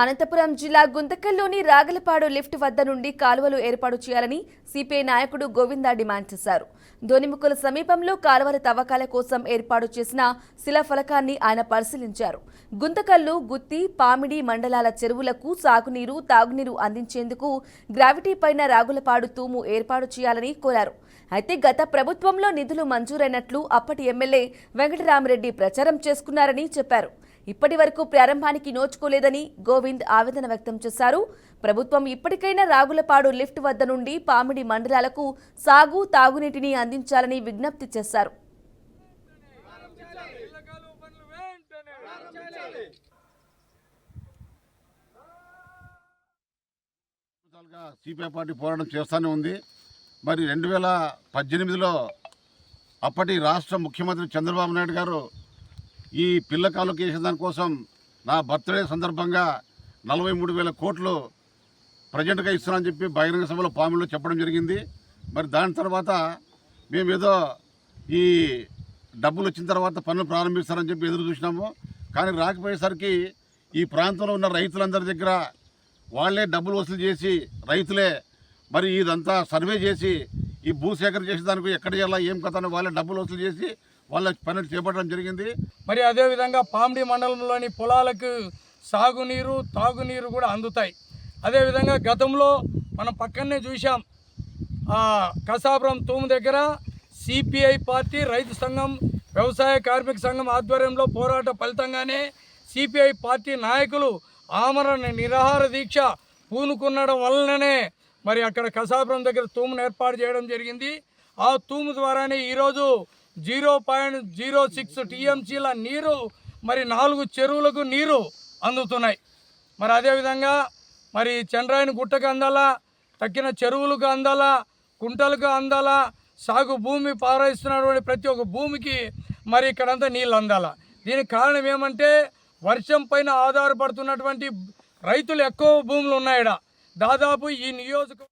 అనంతపురం జిల్లా గుంతకల్లోని రాగలపాడు లిఫ్ట్ వద్ద నుండి కాలువలు ఏర్పాటు చేయాలని సిపిఐ నాయకుడు గోవిందా డిమాండ్ చేశారు. దోనిముక్కల సమీపంలో కాలువల తవ్వకాల కోసం ఏర్పాటు చేసిన శిలాఫలకాన్ని ఆయన పరిశీలించారు. గుంతకల్లు గుత్తి పామిడి మండలాల చెరువులకు సాగునీరు తాగునీరు అందించేందుకు గ్రావిటీ పైన రాగులపాడు తూము ఏర్పాటు చేయాలని కోరారు. అయితే గత ప్రభుత్వంలో నిధులు మంజూరైనట్లు అప్పటి ఎమ్మెల్యే వెంకటరామరెడ్డి ప్రచారం చేసుకున్నారని చెప్పారు. ఇప్పటి వరకు ప్రారంభానికి నోచుకోలేదని గోవింద్ ఆవేదన వ్యక్తం చేశారు. ప్రభుత్వం ఇప్పటికైనా రాగులపాడు లిఫ్ట్ వద్ద నుండి పామిడి మండలాలకు సాగు తాగునీటిని అందించాలని విజ్ఞప్తి చేశారు. సిపిఐ పార్టీ పోరాటం చేస్తూనే ఉంది. మరి రెండు వేల పద్దెనిమిదిలో అప్పటి రాష్ట్ర ముఖ్యమంత్రి చంద్రబాబు నాయుడు గారు ఈ పిల్ల కాలువకి దానికోసం నా బర్త్డే సందర్భంగా నలభై మూడు వేల కోట్లు ప్రజెంట్గా ఇస్తున్నానని చెప్పి బహిరంగ సభలో పాములో చెప్పడం జరిగింది. మరి దాని తర్వాత మేమేదో ఈ డబ్బులు వచ్చిన తర్వాత పనులు ప్రారంభిస్తారని చెప్పి ఎదురు చూసినాము. కానీ రాకపోయేసరికి ఈ ప్రాంతంలో ఉన్న రైతులందరి దగ్గర వాళ్ళే డబ్బులు వసూలు చేసి రైతులే మరి ఇదంతా సర్వే చేసి ఈ భూసేకరణ చేసేదానికి ఎక్కడ చేయాలా ఏం కథ అని డబ్బులు వసూలు చేసి వాళ్ళ పనులు చేపట్టడం జరిగింది. మరి అదేవిధంగా పామిడి మండలంలోని పొలాలకు సాగునీరు తాగునీరు కూడా అందుతాయి. అదేవిధంగా గతంలో మనం పక్కనే చూసాం కసాపురం తూము దగ్గర సిపిఐ పార్టీ రైతు సంఘం వ్యవసాయ కార్మిక సంఘం ఆధ్వర్యంలో పోరాట ఫలితంగానే సిపిఐ పార్టీ నాయకులు ఆమరణ నిరాహార దీక్ష పూనుకున్నడం వలననే మరి అక్కడ కసాపురం దగ్గర తూమును ఏర్పాటు చేయడం జరిగింది. ఆ తూము ద్వారానే ఈరోజు జీరో పాయింట్ జీరో సిక్స్ టీఎంసీల నీరు మరి నాలుగు చెరువులకు నీరు అందుతున్నాయి. మరి అదేవిధంగా మరి చంద్రాయని గుట్టకు అందాలా తక్కిన చెరువులకు అందాలా కుంటలకు అందాలా సాగు భూమి పారాయిస్తున్నటువంటి ప్రతి ఒక్క భూమికి మరి ఇక్కడంతా నీళ్ళు అందాలా. దీనికి కారణం ఏమంటే వర్షం పైన ఆధారపడుతున్నటువంటి రైతులు ఎక్కువ భూములు ఉన్నాయి ఈడ. దాదాపు ఈ నియోజక